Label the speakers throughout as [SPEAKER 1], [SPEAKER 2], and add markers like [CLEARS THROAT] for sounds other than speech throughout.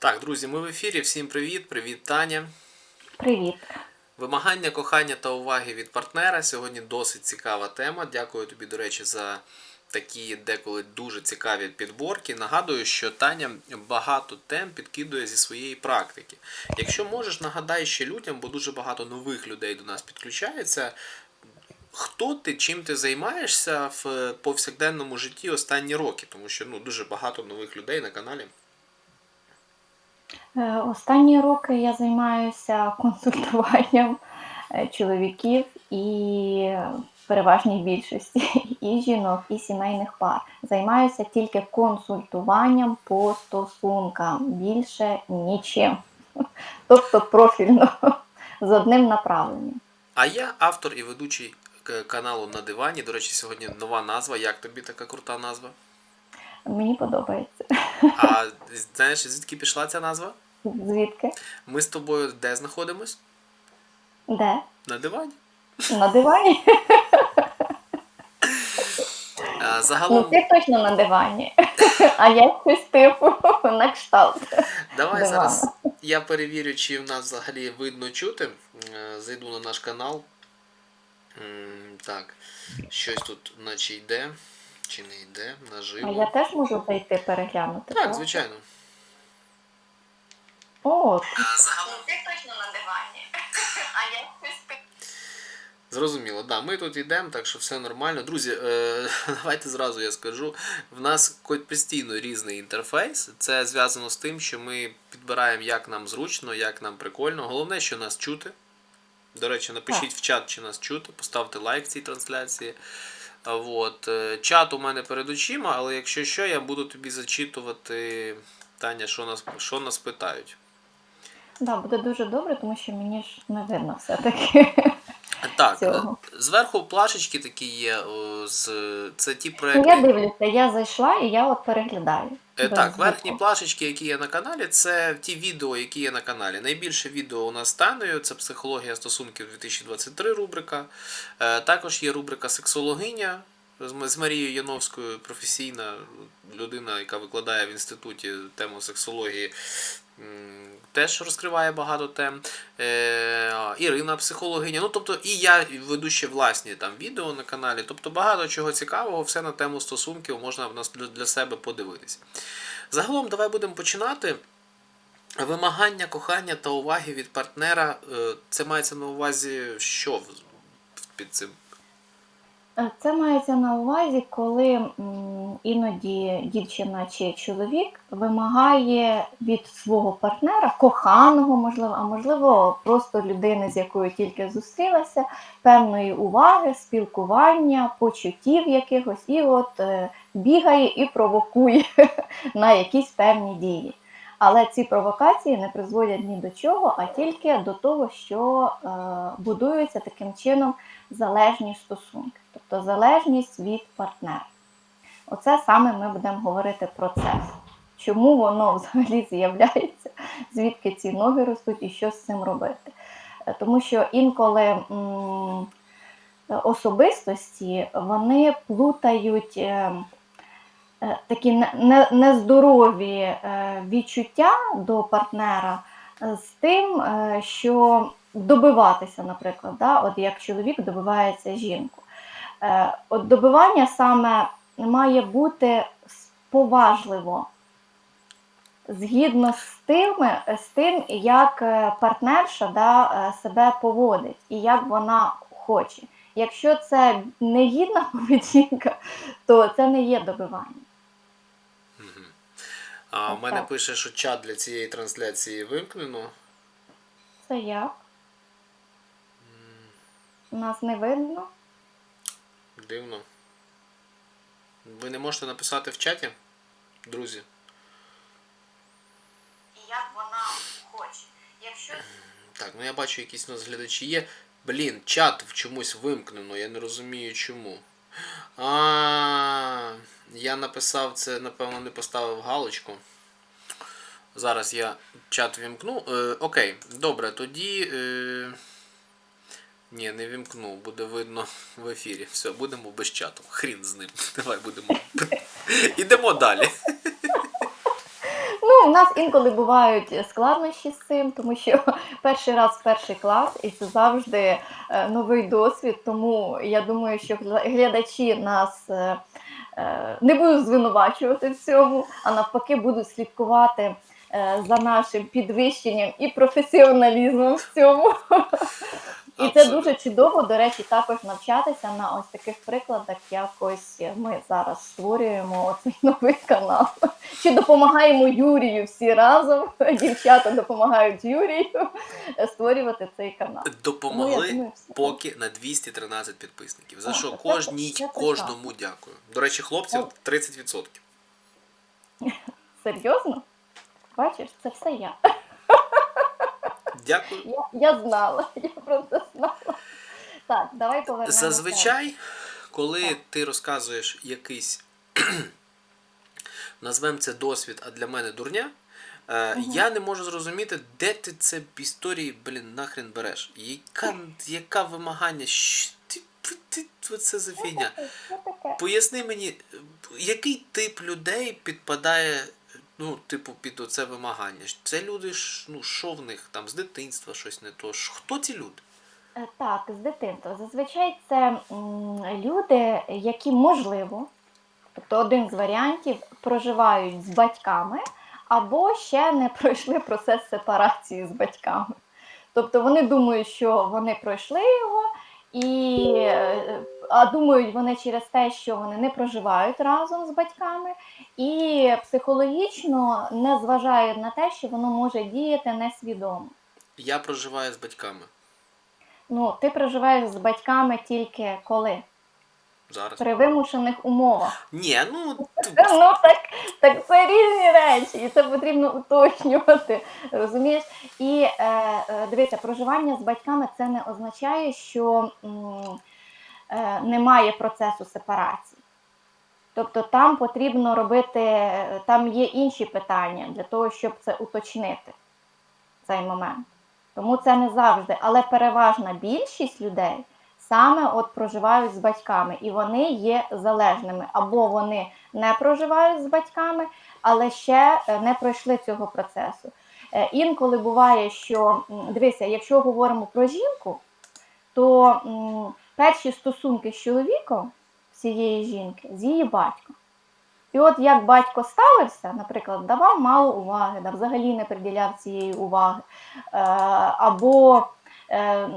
[SPEAKER 1] Так, друзі, ми в ефірі. Всім привіт, привіт, Таня.
[SPEAKER 2] Привіт.
[SPEAKER 1] Вимагання кохання та уваги від партнера. Сьогодні досить цікава тема. Дякую тобі, до речі, за такі деколи дуже цікаві підборки. Нагадую, що Таня багато тем підкидує зі своєї практики. Якщо можеш, нагадай ще людям, бо дуже багато нових людей до нас підключається. Хто ти, чим ти займаєшся в повсякденному житті останні роки? Тому що ну, дуже багато нових людей на каналі.
[SPEAKER 2] Е, Останні роки я займаюся консультуванням е, чоловіків і переважній більшості [LAUGHS] і жінок, і сімейних пар. Займаюся тільки консультуванням по стосункам, більше нічим. [LAUGHS] Тобто профільно [LAUGHS] з одним направленням.
[SPEAKER 1] А я автор і ведучий каналу на дивані. До речі, сьогодні нова назва. Як тобі така крута назва?
[SPEAKER 2] Мені подобається.
[SPEAKER 1] А знаєш, звідки пішла ця назва?
[SPEAKER 2] Звідки?
[SPEAKER 1] Ми з тобою де знаходимось?
[SPEAKER 2] Де?
[SPEAKER 1] На дивані.
[SPEAKER 2] На дивані?
[SPEAKER 1] А,
[SPEAKER 2] Ну,
[SPEAKER 1] загалом,
[SPEAKER 2] ти точно на дивані. А я щось типу на кшталт.
[SPEAKER 1] давай
[SPEAKER 2] дивана.
[SPEAKER 1] зараз я перевірю, чи в нас взагалі видно чути. Зайду на наш канал. Так, щось тут наче йде, чи не йде, наживо.
[SPEAKER 2] А я теж можу зайти переглянути.
[SPEAKER 1] Так, звичайно.
[SPEAKER 2] О,
[SPEAKER 1] Загалом
[SPEAKER 2] ти точно на дивані. [LAUGHS] А я
[SPEAKER 1] Зрозуміло, да, ми тут йдемо, так що все нормально. Друзі, е, [LAUGHS] давайте зразу я скажу. В нас постійно різний інтерфейс. Це зв'язано з тим, що ми підбираємо, як нам зручно, як нам прикольно. Головне, що нас чути. До речі, напишіть в чат, чи нас чути, поставте лайк цій трансляції. От. е, Чат у мене перед очима, але якщо що, я буду тобі зачитувати, Таня, що нас, що нас питають.
[SPEAKER 2] Да, буде дуже добре, тому що мені ж не видно все-таки.
[SPEAKER 1] Так,
[SPEAKER 2] Цього.
[SPEAKER 1] е, зверху плашечки такі є. з, це ті
[SPEAKER 2] Ну,
[SPEAKER 1] проекти.
[SPEAKER 2] Я дивлюся, я зайшла і я от переглядаю.
[SPEAKER 1] Е, Так,
[SPEAKER 2] звуку.
[SPEAKER 1] верхні плашечки, які є на каналі, це ті відео, які є на каналі. Найбільше відео у нас Танею, це психологія стосунків 2023 рубрика. Е, Також є рубрика Сексологиня з Марією Яновською, професійна людина, яка викладає в інституті тему сексології. Теж розкриває багато тем. Е, Ірина, психологиня. Ну, тобто, і я веду ще власні там відео на каналі. Тобто багато чого цікавого, все на тему стосунків можна в нас для, себе подивитись. Загалом, давай будемо починати. Вимагання кохання та уваги від партнера. е, Це мається на увазі, що під цим.
[SPEAKER 2] Е, Це мається на увазі, коли іноді дівчина чи чоловік вимагає від свого партнера, коханого, можливо, а можливо, просто людини, з якою тільки зустрілася, певної уваги, спілкування, почуттів якихось, і от е, бігає і провокує [LAUGHS] на якісь певні дії. Але ці провокації не призводять ні до чого, а тільки до того, що е, будуються таким чином залежні стосунки, тобто залежність від партнера. Оце саме ми будемо говорити про це. Чому воно [LAUGHS] взагалі з'являється, звідки ці ноги ростуть і що з цим робити. Е, Тому що інколи м, особистості вони плутають е, е, такі не- не- нездорові е, відчуття до партнера з тим, що добиватися, наприклад, да? от як чоловік добивається жінку. Е, От добивання саме має бути поважливо, згідно з тим, з тим як е, партнерша да, е, себе поводить і як вона хоче. Якщо це негідна [LAUGHS] поведінка, то це не є добивання.
[SPEAKER 1] А в мене
[SPEAKER 2] так.
[SPEAKER 1] пише, що чат для цієї трансляції вимкнено.
[SPEAKER 2] Це як? Нас не видно.
[SPEAKER 1] Дивно. Ви не можете написати в чаті, друзі.
[SPEAKER 2] І Як вона хоче. Якщо
[SPEAKER 1] Так, ну я бачу, якісь у нас глядачі є. Блін, чат в чомусь вимкнено, я не розумію чому. А, я написав це, напевно, не поставив галочку. Зараз я чат вімкну. Е, окей, добре, тоді. Е, ні, не вімкну, буде видно в ефірі. Все, будемо без чату. Хрін з ним. [LAUGHS] Давай будемо. [LAUGHS] Ідемо далі.
[SPEAKER 2] Ну, в нас інколи бувають складнощі з цим, тому що [LAUGHS] перший раз перший клас, і це завжди е, новий досвід. Тому я думаю, що глядачі нас е, е, не будуть звинувачувати в цьому, а навпаки будуть слідкувати за нашим підвищенням і професіоналізмом в цьому. І це дуже чудово, до речі, також навчатися на ось таких прикладах, як ось ми зараз створюємо оцей [LAUGHS] новий канал. Чи допомагаємо Юрію всі разом? [LAUGHS] Дівчата допомагають Юрію створювати цей канал.
[SPEAKER 1] Допомогли
[SPEAKER 2] все.
[SPEAKER 1] поки на 213 підписників. За що кожній, кожному дякую. До речі, хлопців 30%. [LAUGHS]
[SPEAKER 2] Серйозно? Бачиш, це все я.
[SPEAKER 1] Дякую.
[SPEAKER 2] Я, я знала, [LAUGHS] я про це знала. Так, давай повернемося.
[SPEAKER 1] Зазвичай, коли ти розказуєш якийсь, [CLEARS THROAT] назвемо це досвід, а для мене дурня, е,
[SPEAKER 2] Мгм.
[SPEAKER 1] я не можу зрозуміти, де ти це історії, блін, нахрен береш. Яка, яка вимагання? Що ти, ти, ти, це за фігня? Поясни мені, який тип людей підпадає, ну, типу, під оце вимагання? Це люди, ж, ну, що в них там з дитинства щось не то. Хто ці люди?
[SPEAKER 2] Е, Так, з дитинства. Зазвичай це люди, які можливо, тобто один з варіантів, проживають з батьками або ще не пройшли процес сепарації з батьками. Тобто вони думають, що вони пройшли його, і, е, а думають вони через те, що вони не проживають разом з батьками, і психологічно не зважають на те, що воно може діяти несвідомо.
[SPEAKER 1] Я проживаю з батьками
[SPEAKER 2] Ну, ти проживаєш з батьками тільки коли?
[SPEAKER 1] зараз.
[SPEAKER 2] При вимушених умовах.
[SPEAKER 1] Ні, ну [LAUGHS]
[SPEAKER 2] Ну так, так це різні речі, і це потрібно уточнювати. Розумієш? І е, е, дивися, проживання з батьками це не означає, що м, немає процесу сепарації. Тобто там потрібно робити, е, там є інші питання для того, щоб це уточнити цей момент. Тому це не завжди, але переважна більшість людей саме от проживають з батьками, і вони є залежними. Або вони не проживають з батьками, але ще е, не пройшли цього процесу. Е, Інколи буває, що дивися, якщо говоримо про жінку, то перші стосунки з чоловіком цієї жінки з її батьком. І от як батько ставився, наприклад, давав мало уваги, да, взагалі не приділяв цієї уваги, е, або е,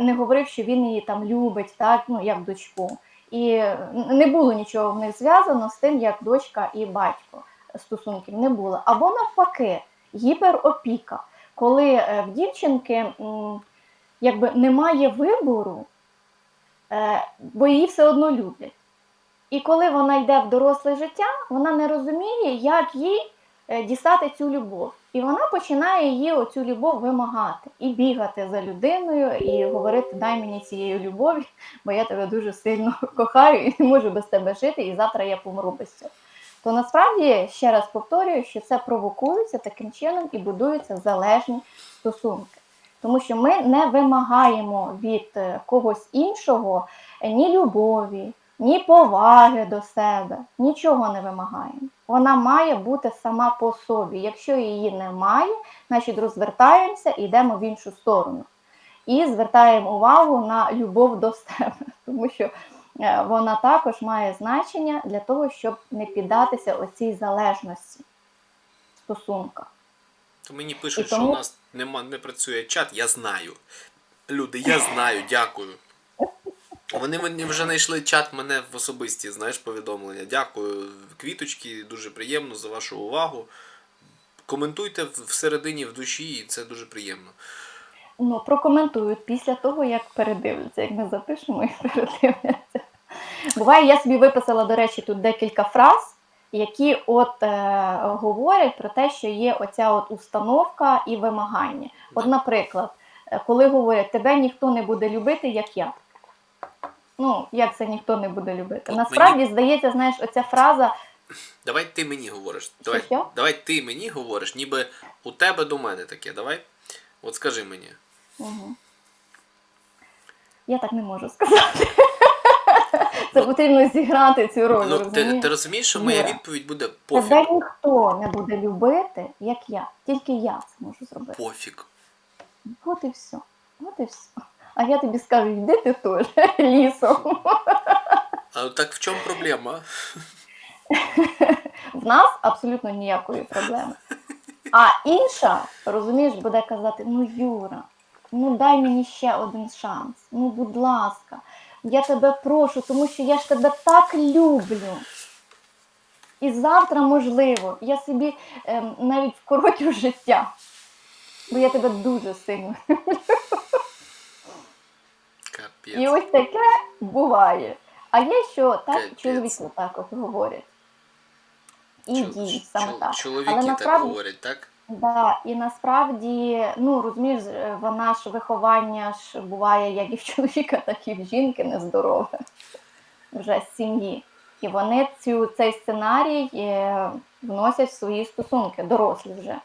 [SPEAKER 2] не говорив, що він її там любить, так, ну, як дочку. І не було нічого в них зв'язано з тим, як дочка і батько стосунків не було. Або навпаки, гіперопіка, коли е, в дівчинки якби немає вибору, бо її все одно люблять. І коли вона йде в доросле життя, вона не розуміє, як їй е, дістати цю любов. І вона починає її оцю любов вимагати і бігати за людиною, і говорити: дай мені цієї любові, бо я тебе дуже сильно [LAUGHS] кохаю і не можу без тебе жити, і завтра я помру без цього. То насправді ще раз повторюю, що це провокується таким чином і будуються залежні стосунки. Тому що ми не вимагаємо від е, когось іншого е, ні любові, ні поваги до себе, нічого не вимагаємо. Вона має бути сама по собі. Якщо її немає, значить розвертаємося і йдемо в іншу сторону. І звертаємо увагу на любов до себе, [LAUGHS] тому що е, вона також має значення для того, щоб не піддатися оцій залежності в стосунках.
[SPEAKER 1] то мені пишуть,
[SPEAKER 2] І
[SPEAKER 1] що у нас нема, не працює чат, я знаю. Люди, я знаю, дякую. Вони мені вже знайшли чат мене в особисті, знаєш, повідомлення. Дякую, квіточки, дуже приємно за вашу увагу. Коментуйте всередині, в душі, і це дуже приємно.
[SPEAKER 2] Ну, прокоментують після того, як передивляться, як ми запишемо і [LAUGHS] передивляться. Буває, я собі виписала, до речі, тут декілька фраз, які от е, говорять про те, що є оця от установка і вимагання. От, наприклад, е, коли говорять, тебе ніхто не буде любити, як я. Ну, як це ніхто не буде любити?
[SPEAKER 1] От
[SPEAKER 2] Насправді, здається, знаєш, оця фраза
[SPEAKER 1] Давай ти мені говориш. Давай,
[SPEAKER 2] що?
[SPEAKER 1] давай ти мені говориш, ніби у тебе до мене таке. Давай. От скажи мені.
[SPEAKER 2] Угу. Я так не можу сказати. Це
[SPEAKER 1] Ну,
[SPEAKER 2] потрібно зіграти цю роль.
[SPEAKER 1] Ну, ти, ти розумієш, що моя
[SPEAKER 2] Юра,
[SPEAKER 1] відповідь буде
[SPEAKER 2] Тебе
[SPEAKER 1] пофіг.
[SPEAKER 2] ніхто не буде любити, як я. Тільки я це можу зробити.
[SPEAKER 1] Пофіг.
[SPEAKER 2] От і все. От і все. А я тобі скажу, йди ти теж [LAUGHS] лісом.
[SPEAKER 1] А так в чому проблема?
[SPEAKER 2] В нас абсолютно ніякої проблеми. А інша, розумієш, буде казати: ну Юра, ну дай мені ще один шанс. Ну, будь ласка, я тебе прошу, тому що я ж тебе так люблю. І завтра, можливо, я собі ем, навіть вкоротю життя. Бо я тебе дуже сильно. [LAUGHS]
[SPEAKER 1] Капець.
[SPEAKER 2] І ось таке буває. А є що так
[SPEAKER 1] Капець.
[SPEAKER 2] чоловіки також говорять. І
[SPEAKER 1] Чол-
[SPEAKER 2] діють саме
[SPEAKER 1] чол-
[SPEAKER 2] так.
[SPEAKER 1] Чоловіки
[SPEAKER 2] Але
[SPEAKER 1] так
[SPEAKER 2] насправді-
[SPEAKER 1] говорять, так?
[SPEAKER 2] Да, і насправді, ну розумієш, е, вона ж виховання ж буває як і в [LAUGHS] чоловіка, так і в жінки нездорове вже з сім'ї. І вони цю, цей сценарій е, вносять в свої стосунки, дорослі вже.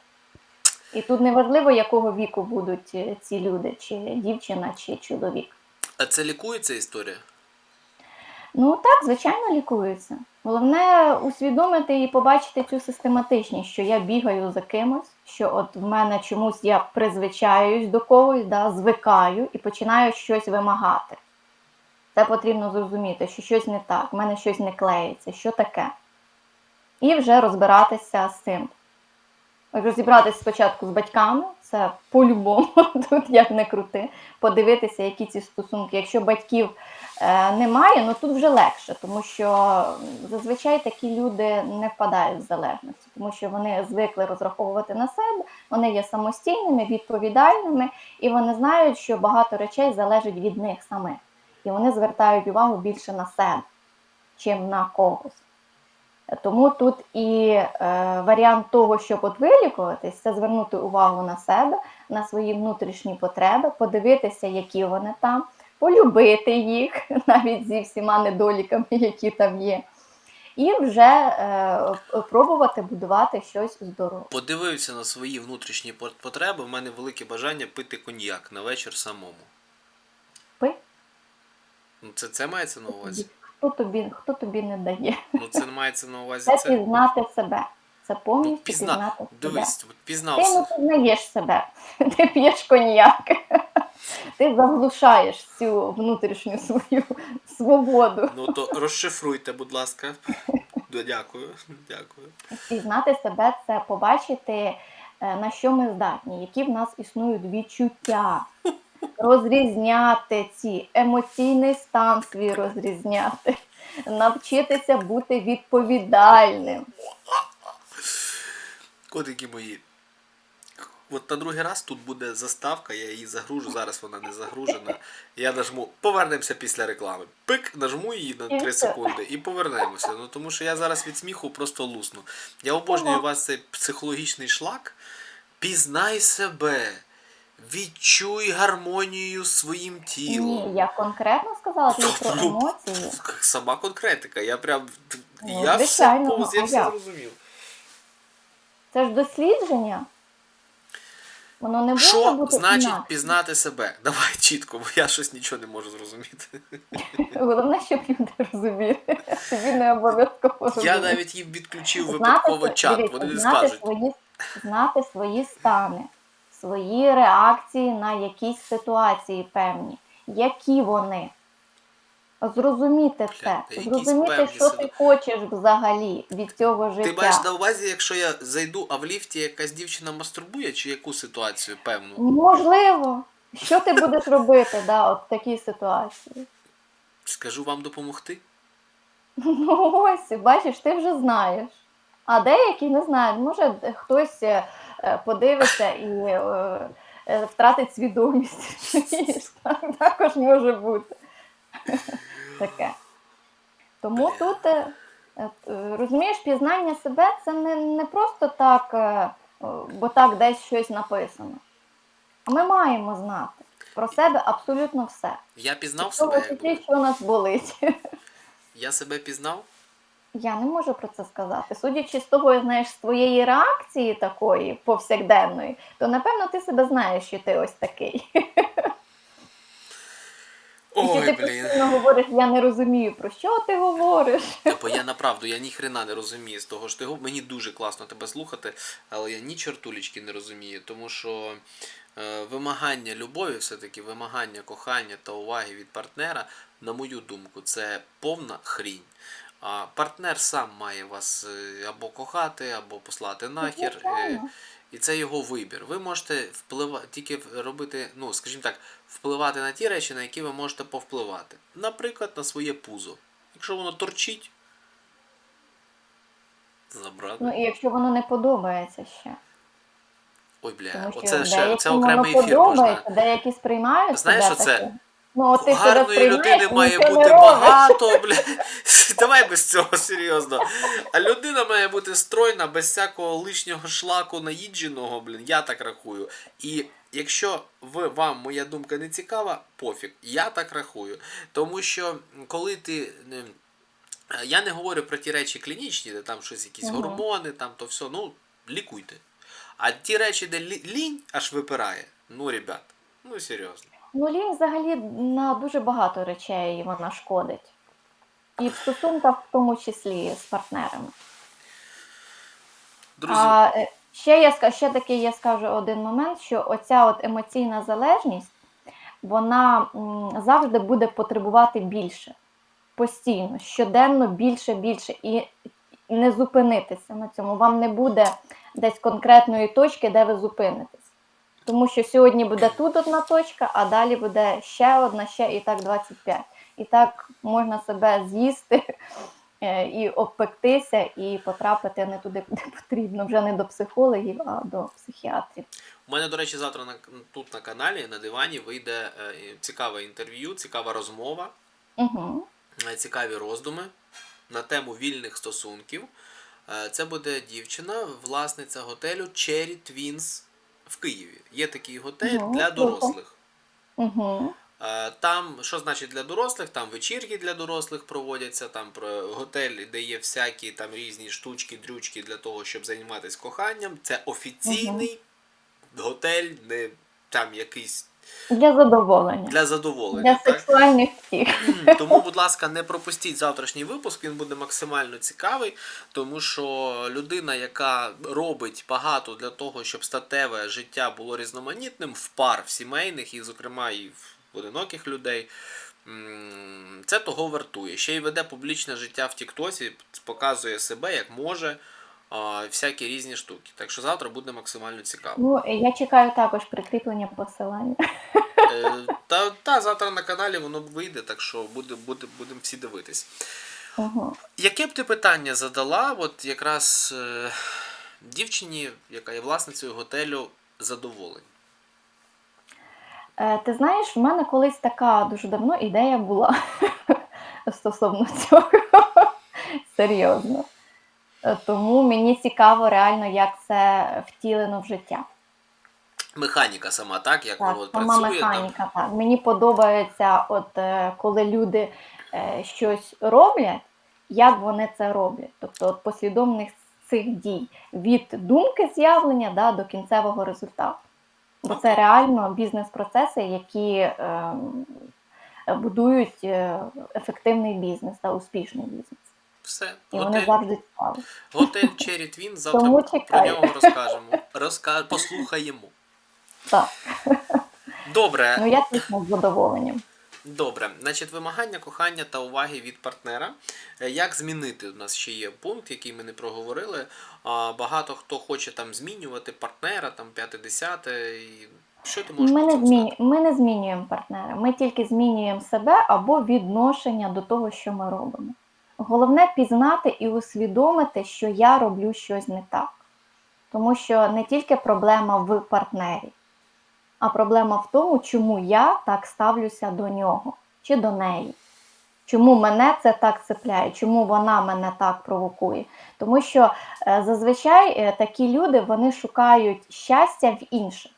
[SPEAKER 2] І тут неважливо, якого віку будуть е, ці люди, чи дівчина, чи чоловік.
[SPEAKER 1] А це лікується історія?
[SPEAKER 2] Ну так, звичайно, лікується. Головне усвідомити і побачити цю систематичність, що я бігаю за кимось, що от в мене чомусь я призвичаюсь до когось, да, звикаю і починаю щось вимагати. Це потрібно зрозуміти, що щось не так, в мене щось не клеїться, що таке. І вже розбиратися з цим. Розібратися спочатку з батьками, це по-любому, [LAUGHS] тут як не крути, подивитися, які ці стосунки. Якщо батьків немає, ну тут вже легше, тому що зазвичай такі люди не впадають в залежності, тому що вони звикли розраховувати на себе, вони є самостійними, відповідальними, і вони знають, що багато речей залежить від них самих. І вони звертають увагу більше на себе, чим на когось. Тому тут і е, варіант того, щоб от вилікуватись, це звернути увагу на себе, на свої внутрішні потреби, подивитися, які вони там, полюбити їх [LAUGHS] навіть зі всіма недоліками, які там є, і вже е, пробувати будувати щось здорове.
[SPEAKER 1] Подивився на свої внутрішні потреби, в мене велике бажання пити коньяк на вечір самому.
[SPEAKER 2] Пи,
[SPEAKER 1] Ну, це, це мається на увазі?
[SPEAKER 2] хто тобі, хто тобі не дає.
[SPEAKER 1] Ну, це не мається на увазі.
[SPEAKER 2] Це
[SPEAKER 1] Це
[SPEAKER 2] пізнати себе. Це
[SPEAKER 1] ну,
[SPEAKER 2] повністю
[SPEAKER 1] пізна...
[SPEAKER 2] пізнати себе.
[SPEAKER 1] Дивись, от
[SPEAKER 2] Ти
[SPEAKER 1] пізнався.
[SPEAKER 2] не пізнаєш себе, [LAUGHS] ти п'єш коньяк, ти заглушаєш цю внутрішню свою [LAUGHS] свободу.
[SPEAKER 1] Ну то розшифруйте, будь ласка. Дякую. Дякую.
[SPEAKER 2] Пізнати себе це побачити, е, на що ми здатні, які в нас існують відчуття, розрізняти ці емоційний стан свій розрізняти, навчитися бути відповідальним.
[SPEAKER 1] Котики мої. От на другий раз тут буде заставка, я її загружу, зараз вона не загружена. Я нажму повернемося після реклами. Пик, нажму її на 3 секунди і повернемося. Ну тому що я зараз від сміху просто лусну. Я обожнюю у вас цей психологічний шлак. Пізнай себе, відчуй гармонію своїм тілом.
[SPEAKER 2] Ні, я конкретно сказала тобі про
[SPEAKER 1] Ну,
[SPEAKER 2] емоції.
[SPEAKER 1] Сама конкретика. Я прям.
[SPEAKER 2] Ну,
[SPEAKER 1] я
[SPEAKER 2] звичайно,
[SPEAKER 1] все,
[SPEAKER 2] ну,
[SPEAKER 1] я все зрозумів.
[SPEAKER 2] Це ж дослідження. Воно не
[SPEAKER 1] Що
[SPEAKER 2] бути
[SPEAKER 1] значить
[SPEAKER 2] інакше.
[SPEAKER 1] пізнати себе? [LAUGHS] Давай чітко, бо я щось нічого не можу зрозуміти. [LAUGHS]
[SPEAKER 2] Головне, щоб люди розуміли. Тобі не обов'язково
[SPEAKER 1] Я навіть їм відключив випадково чат,
[SPEAKER 2] дивіться,
[SPEAKER 1] вони не
[SPEAKER 2] знати
[SPEAKER 1] скажуть.
[SPEAKER 2] Свої, знати свої стани, свої реакції на якісь ситуації певні. Які вони? Зрозуміти це, зрозуміти, що
[SPEAKER 1] ситу-
[SPEAKER 2] ти хочеш взагалі від цього життя.
[SPEAKER 1] Ти маєш на увазі, якщо я зайду, а в ліфті якась дівчина мастурбує, чи яку ситуацію певну?
[SPEAKER 2] Можливо. Що ти будеш робити да, от в такій ситуації?
[SPEAKER 1] Скажу вам допомогти?
[SPEAKER 2] Ну ось, бачиш, ти вже знаєш. А деякі не знають. Може, хтось е, подивиться і е, е, втратить свідомість. Так [LAUGHS] Також може бути. Таке. Тому тут, е, е, розумієш, пізнання себе це не, не просто так, е, бо так десь щось написано. Ми маємо знати про себе абсолютно все.
[SPEAKER 1] Я пізнав
[SPEAKER 2] В
[SPEAKER 1] себе, як
[SPEAKER 2] що нас болить.
[SPEAKER 1] Я себе пізнав?
[SPEAKER 2] Я не можу про це сказати. Судячи з того, знаєш, з твоєї реакції такої повсякденної, то напевно ти себе знаєш, що ти ось такий. І
[SPEAKER 1] Ой,
[SPEAKER 2] ти
[SPEAKER 1] блін.
[SPEAKER 2] постійно говориш, я не розумію, про що ти говориш.
[SPEAKER 1] Бо я направду, я ні хрена не розумію з того, що ти говориш. Мені дуже класно тебе слухати, але я ні чортулечки не розумію, тому що е, вимагання любові, все-таки вимагання кохання та уваги від партнера, на мою думку, це повна хрінь. А партнер сам має вас е, або кохати, або послати нахер. е,
[SPEAKER 2] Звичайно.
[SPEAKER 1] І це його вибір. Ви можете впливати тільки робити, ну скажімо так, впливати на ті речі, на які ви можете повпливати. Наприклад, на своє пузо. Якщо воно торчить, забрати.
[SPEAKER 2] Ну і якщо воно не подобається ще.
[SPEAKER 1] Ой, бля,
[SPEAKER 2] Тому що
[SPEAKER 1] оце ще це окремий ефір можна.
[SPEAKER 2] подобається, деякі сприймають
[SPEAKER 1] Знаєш,
[SPEAKER 2] себе
[SPEAKER 1] що це?
[SPEAKER 2] Ну, ти
[SPEAKER 1] Гарної людини має бути багато, бля. [LAUGHS] Давай без цього серйозно. А людина має бути стройна, без всякого лишнього шлаку наїдженого, блін, я так рахую. І якщо ви, вам моя думка не цікава, пофіг, я так рахую. Тому що коли ти. Я не говорю про ті речі клінічні, де там щось, якісь
[SPEAKER 2] Мгм.
[SPEAKER 1] гормони, там то все, ну, лікуйте. А ті речі, де лінь аж випирає, ну, ребят, ну серйозно.
[SPEAKER 2] Ну, лінь взагалі на дуже багато речей вона шкодить. І в стосунках в тому числі з партнерами.
[SPEAKER 1] Друзі,
[SPEAKER 2] А е, ще я ще такий я скажу один момент, що оця от емоційна залежність, вона м, завжди буде потребувати більше. Постійно, щоденно більше, більше. І не зупинитися на цьому. Вам не буде десь конкретної точки, де ви зупинитесь. Тому що сьогодні буде тут одна точка, а далі буде ще одна, ще і так 25. І так можна себе з'їсти [LAUGHS] е, і обпектися, і потрапити не туди, куди потрібно, вже не до психологів, а до психіатрів.
[SPEAKER 1] У мене, до речі, завтра на, тут на каналі на дивані вийде е, цікаве інтерв'ю, цікава розмова,
[SPEAKER 2] Угу.
[SPEAKER 1] цікаві роздуми на тему вільних стосунків. Це буде дівчина, власниця готелю Cherry Twins в Києві. Є такий готель
[SPEAKER 2] угу.
[SPEAKER 1] для дорослих.
[SPEAKER 2] Угу.
[SPEAKER 1] Там, що значить для дорослих? Там вечірки для дорослих проводяться, там про готель, де є всякі там різні штучки, дрючки для того, щоб займатися коханням. Це офіційний готель, не там якийсь
[SPEAKER 2] Для задоволення,
[SPEAKER 1] для задоволення.
[SPEAKER 2] для сексуальних втіх.
[SPEAKER 1] Тому, будь ласка, не пропустіть завтрашній випуск, він буде максимально цікавий, тому що людина, яка робить багато для того, щоб статеве життя було різноманітним в пар, в сімейних, і, зокрема, і в одиноких людей. Це того вартує. Ще й веде публічне життя в Тіктосі, показує себе як може, всякі різні штуки. Так що завтра буде максимально цікаво.
[SPEAKER 2] Ну, я чекаю також прикріплення посилання.
[SPEAKER 1] Е, Та, та завтра на каналі воно вийде, так що буде, буде, будемо всі дивитись.
[SPEAKER 2] Угу.
[SPEAKER 1] Яке б ти питання задала, от якраз е, дівчині, яка є власницею готелю задоволень?
[SPEAKER 2] Е, ти знаєш, в мене колись така дуже давно ідея була [LAUGHS] стосовно цього. Серйозно. Е, Тому мені цікаво реально, як це втілено в життя.
[SPEAKER 1] Механіка сама, так? Як
[SPEAKER 2] Так,
[SPEAKER 1] от
[SPEAKER 2] сама
[SPEAKER 1] працює там?
[SPEAKER 2] механіка. Так. Мені подобається, от е, коли люди е, щось роблять, як вони це роблять. Тобто от послідовних цих дій від думки з'явлення да, до кінцевого результату. Бо це реально бізнес-процеси, які е, будують ефективний бізнес та успішний бізнес.
[SPEAKER 1] Все. Готель, готель Cherry Twin, завтра
[SPEAKER 2] Тому
[SPEAKER 1] про нього розкажемо. Розка... Послухаємо.
[SPEAKER 2] Так,
[SPEAKER 1] Добре,
[SPEAKER 2] ну я точно з задоволенням.
[SPEAKER 1] Добре, значить, вимагання кохання та уваги від партнера. Е, Як змінити? У нас ще є пункт, який ми не проговорили. Багато хто хоче там змінювати партнера, там п'яте десяте. І що ти можеш
[SPEAKER 2] Ми не, зміню... ми не змінюємо партнера, ми тільки змінюємо себе або відношення до того, що ми робимо. Головне пізнати і усвідомити, що я роблю щось не так. Тому що не тільки проблема в партнері, а проблема в тому, чому я так ставлюся до нього чи до неї. Чому мене це так цепляє, чому вона мене так провокує? Тому що е, зазвичай е, такі люди вони шукають щастя в інших.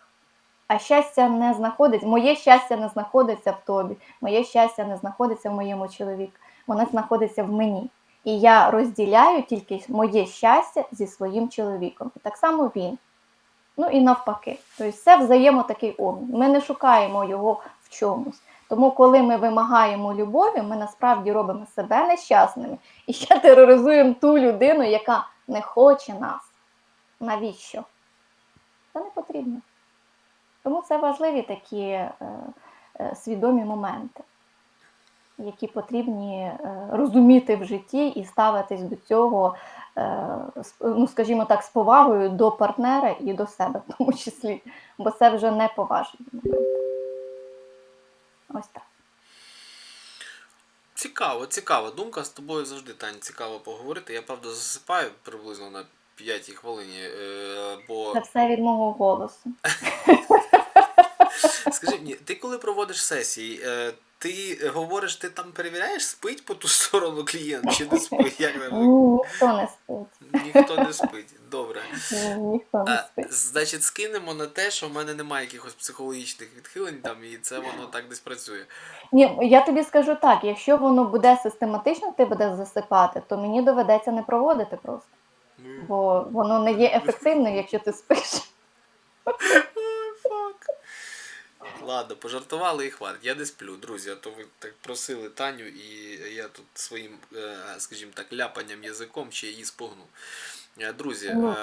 [SPEAKER 2] А щастя не знаходиться, моє щастя не знаходиться в тобі, моє щастя не знаходиться в моєму чоловіку, воно знаходиться в мені. І я розділяю тільки моє щастя зі своїм чоловіком. І так само він. Ну і навпаки. Тобто це взаємо такий обмін. Ми не шукаємо його в чомусь. Тому, коли ми вимагаємо любові, ми насправді робимо себе нещасними і ще тероризуємо ту людину, яка не хоче нас. Навіщо? Це не потрібно. Тому це важливі такі е, е, свідомі моменти, які потрібні е, розуміти в житті і ставитись до цього, е, ну, скажімо так, з повагою до партнера і до себе в тому числі, бо це вже не поважні моменти. Ось так.
[SPEAKER 1] Цікаво, цікава думка. З тобою завжди Тань, цікаво поговорити. Я правда засипаю приблизно на п'ятій хвилині, е, бо
[SPEAKER 2] Це все від мого голосу. [LAUGHS]
[SPEAKER 1] скажи мені, ти коли проводиш сесії, ти говориш, ти там перевіряєш, спить по ту сторону клієнт чи не спить? Як
[SPEAKER 2] Ніхто не спить.
[SPEAKER 1] Ніхто не спить. Добре.
[SPEAKER 2] Ніхто не
[SPEAKER 1] А, значить, скинемо на те, що в мене немає якихось психологічних відхилень там, і це воно так десь працює.
[SPEAKER 2] Ні, я тобі скажу так: якщо воно буде систематично, ти будеш засипати, то мені доведеться не проводити просто.
[SPEAKER 1] Ну,
[SPEAKER 2] Бо воно не є ефективним, якщо ти спиш.
[SPEAKER 1] ой, фак. Ладно, пожартували і хватить. Я не сплю, друзі, а то ви так просили Таню, і я тут своїм, е, скажімо так, ляпанням язиком ще її спогну. Е, Друзі,
[SPEAKER 2] Ну,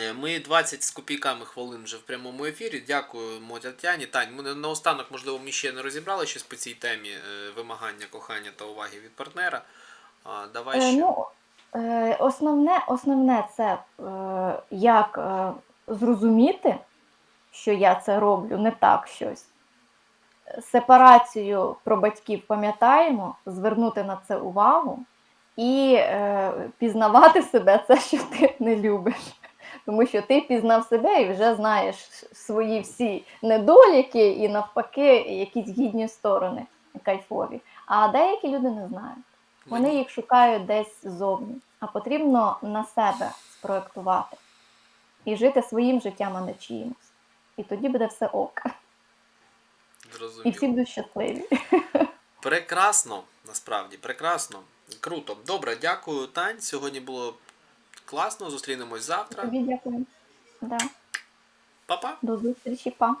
[SPEAKER 1] е, Ми 20 з копійками хвилин вже в прямому ефірі. Дякуємо Тетяні. Тань, ми наостанок, можливо, ми ще не розібрали щось по цій темі вимагання кохання та уваги від партнера. Давай ще.
[SPEAKER 2] ну, основне, основне це як зрозуміти, що я це роблю не так щось. Сепарацію про батьків пам'ятаємо, звернути на це увагу і е, пізнавати себе це, [LAUGHS] що ти не любиш. Тому що ти пізнав себе і вже знаєш свої всі недоліки і навпаки якісь гідні сторони кайфові. А деякі люди не знають. Вони їх шукають десь ззовні, а потрібно на себе спроектувати і жити своїм життям, а не чиїмось. І тоді буде все ок. І всі будуть щасливі.
[SPEAKER 1] Прекрасно, насправді, прекрасно. Круто. Добре, дякую, Тань. Сьогодні було класно. Зустрінемось завтра.
[SPEAKER 2] Тобі дякую. Да.
[SPEAKER 1] Па-па.
[SPEAKER 2] До зустрічі, па.